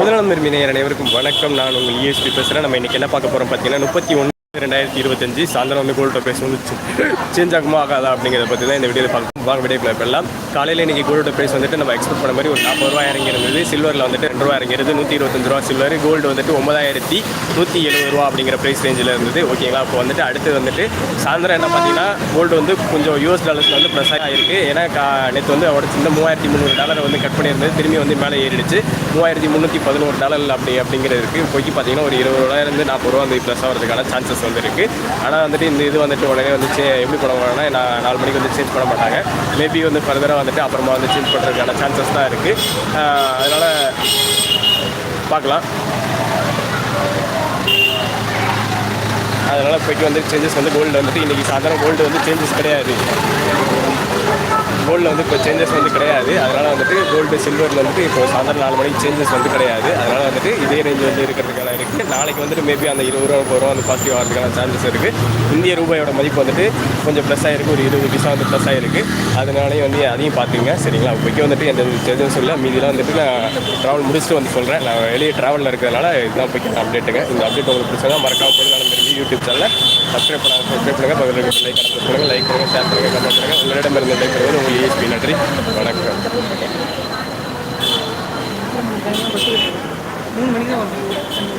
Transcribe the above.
முதலாம் விரும்பினர் அனைவருக்கும் வணக்கம். நான் உங்கள் இஎஸ்பி பேசுகிறேன் நம்ம இன்றைக்கி என்ன பார்க்க போகிறோம் பார்த்தீங்கன்னா முப்பத்தி ஒன்று ரெண்டாயிரத்தி இருபத்தஞ்சு. சாயந்தரம் வந்து கோல்டு ப்ரைஸ் வந்து சேஞ்ச் ஆகுமா ஆகாதா அப்படிங்கிறத பற்றி தான் இந்த வீடியோவில் பார்க்கணும் வாங்க வீடியோ பண்ணலாம் காலையில் இன்றைக்கி கோல்டு ப்ரைஸ் வந்துட்டு நம்ம எக்ஸ்பெக்ட் பண்ண மாதிரி ஒரு நாற்பது ரூபா இறங்கி இருந்தது சில்வரில் வந்துட்டு ரெண்டு ரூபா இறங்கிருது நூற்றி இருபத்தஞ்சு ரூபா சில்வர். கோல்டு வந்துட்டு ஒன்பதாயிரத்தி நூற்றி எழுபது ரூபா அப்படிங்கிற ப்ரைஸ் ரேஞ்சில் இருந்தது. ஓகேங்களா அப்போ வந்துட்டு அடுத்து வந்துட்டு சாயந்தரம் என்ன பார்த்தீங்கன்னா கோல்டு வந்து கொஞ்சம் யூஎஸ் டாலர்ஸில் வந்து ப்ரெஸ் ஆகிருக்கு ஏன்னா கா நேற்று வந்து அவரோட சின்ன மூவாயிரத்தி முந்நூறு டாலரை வந்து கட் பண்ணியிருந்தது. திரும்பி வந்து மேலே ஏறிடுச்சு. மூவாயிரத்தி முந்நூற்றி பதினோரு டாலர் அப்படி அப்படிங்கிறது இருக்குது. இப்போக்கி பார்த்தீங்கன்னா ஒரு இருபது ரூபாயிலிருந்து நாற்பது ரூபா வந்து ப்ளஸ் ஆகிறதுக்கான சான்சஸ் வந்து இருக்குது. ஆனால் வந்துட்டு இந்த இது வந்துட்டு உடனே வந்து சே எப்படி பண்ண போகிறோம்னா நான் நாலு மணிக்கு வந்து சேஞ்ச் பண்ண மாட்டாங்க. மேபி வந்து ஃபர்தராக வந்துட்டு அப்புறமா வந்து சேஞ்ச் பண்ணுறதுக்கான சான்சஸ் தான் இருக்குது. அதனால் பார்க்கலாம். அதனால் இப்போக்கி வந்து சேஞ்சஸ் வந்து கோல்டு வந்துட்டு இன்றைக்கி சாதாரண கோல்டு வந்து சேஞ்சஸ் கிடையாது. கோல்டில் வந்து இப்போ சேஞ்சஸ் வந்து கிடையாது. அதனால் வந்துட்டு கோல்டு சில்வரில் வந்துட்டு இப்போ சாதாரண நாலு மணிக்கு சேஞ்சஸ் வந்து கிடையாது. அதனால் வந்துட்டு இதே ரேஞ்ச் வந்து இருக்கிறதுக்கான இருக்குது நாளைக்கு வந்துட்டு மேபி அந்த இருபது ரூபா முப்பது ரூபா வந்து பாசிட்டிவ் ஆகிறதுக்கான சான்சஸ் இருக்குது இந்திய ரூபாயோட மதிப்பு வந்துட்டு கொஞ்சம் ப்ளஸ் ஆகிருக்கு ஒரு இருபது பைசா வந்து ப்ளஸ் ஆகிருக்கு அதனாலேயும் வந்து அதையும் பார்த்துங்க சரிங்களா? இப்போக்கி வந்துட்டு எந்த சேஞ்சஸ் இல்லை. மீதிலாம் வந்துட்டு நான் ட்ராவல் முடிச்சுட்டு வந்து சொல்கிறேன் நான் வெளியே ட்ராவலில் இருக்கிறதுனால இதுதான் இப்போக்கி அப்டேட்டுங்க இந்த அப்டேட் உங்களுக்கு பிடிச்சதா மறக்காமல் போய் நான் யூடியூப் சேனலில் சப்ஸ்கிரைப் பண்ண சப்ஸ்கிரைப் பண்ணுங்கள் பக்கத்தில் லைக் பண்ணுங்கள் லைக் பண்ணுங்கள் ஷேர் பண்ணுங்கள் கமெண்ட் பண்ணுங்கள் உங்களிடமிருந்து லைக் பண்ணுங்கள் உங்கள் ESP நன்றி வணக்கம் மூணு மணிக்கு தான் வரணும்